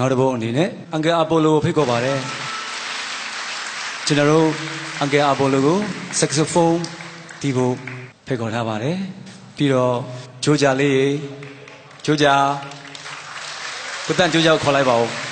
နောက်တစ်ပုတ်အနေနဲ့အန်ကယ်အပိုလိုကိုဖိတ်ခေါ်ပါတယ်ကျွန်တော်တို့အန်ကယ်အပိုလိုကိုဆက်ဆိုဖုန်းဒီဖို့ဖိတ်ခေါ်ထားပါတယ်ပြီးတော့ဂျိုးကြလေးရေဂျိုးကြကိုတန်ဂျိုးကြကိုခေါ်လိုက်ပါဦး